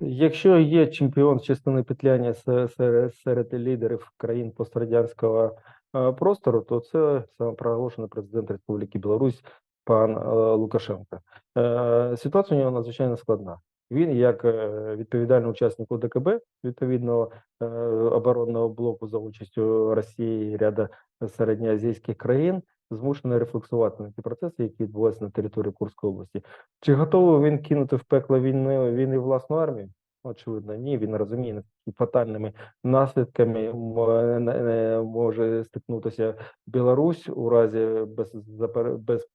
Якщо є чемпіон частини петляння се- серед, серед лідерів країн пострадянського е, простору, то це самопроголошений президент Республіки Білорусь пан е, Лукашенко. Е, Ситуація у нього надзвичайно складна. Він, як відповідальний учасник ОДКБ, відповідного оборонного блоку за участю Росії і ряда середньоазійських країн, змушений рефлексувати на ті процеси, які відбуваються на території Курської області. Чи готовий він кинути в пекло війни, війни власну армію? Очевидно, ні. Він розуміє, наскільки фатальними наслідками може стикнутися Білорусь у разі без, без,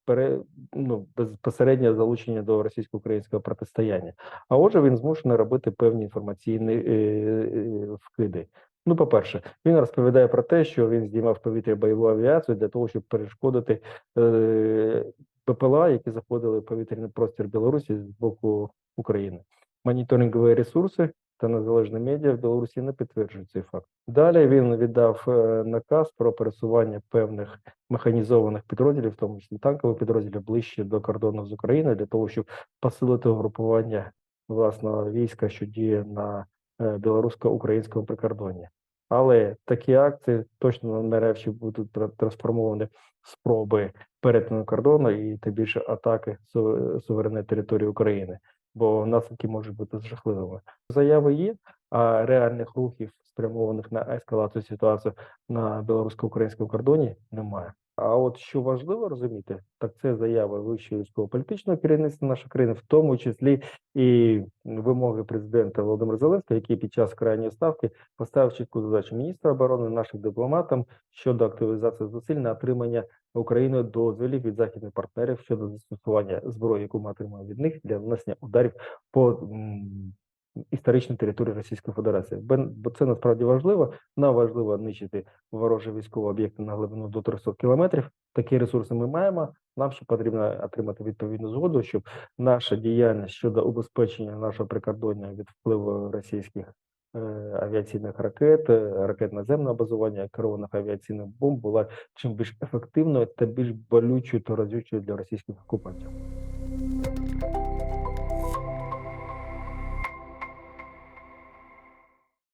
ну, безпосереднього залучення до російсько-українського протистояння. А отже, він змушений робити певні інформаційні е, е, вкиди. Ну, по-перше, він розповідає про те, що він здіймав повітря бойову авіацію для того, щоб перешкодити е, БПЛА, які заходили в повітряний простір Білорусі з боку України. Моніторингові ресурси та незалежні медіа в Білорусі не підтверджують цей факт. Далі він віддав е, наказ про пересування певних механізованих підрозділів, в тому числі танкових підрозділів, ближче до кордону з Україною, для того, щоб посилити угрупування власного війська, що діє на е, білорусько-українському прикордонні. Але такі акції точно чи будуть трансформовані спроби перетину кордону і тим більше атаки су- суверенної території України, бо наслідки можуть бути жахливими. Заяви є, а реальних рухів, спрямованих на ескалацію ситуації на білорусько-українському кордоні, немає. А от що важливо розуміти, так це заяви вищого військово-політичного керівництва нашої країни, в тому числі і вимоги президента Володимира Зеленського, який під час крайньої ставки поставив чітку задачу міністра оборони нашим дипломатам щодо активізації зусиль на отримання Україною дозволів від західних партнерів щодо застосування зброї, яку ми отримаємо від них для нанесення ударів по м, історичній території Російської Федерації. Бо це насправді важливо. Нам важливо нищити ворожі військові об'єкти на глибину до 300 кілометрів. Такі ресурси ми маємо. Нам ще потрібно отримати відповідну згоду, щоб наша діяльність щодо убезпечення нашого прикордоння від впливу російських е, авіаційних ракет, е, ракет наземного базування, керованих авіаційних бомб була чим більш ефективною та більш болючою та разючою для російських окупантів.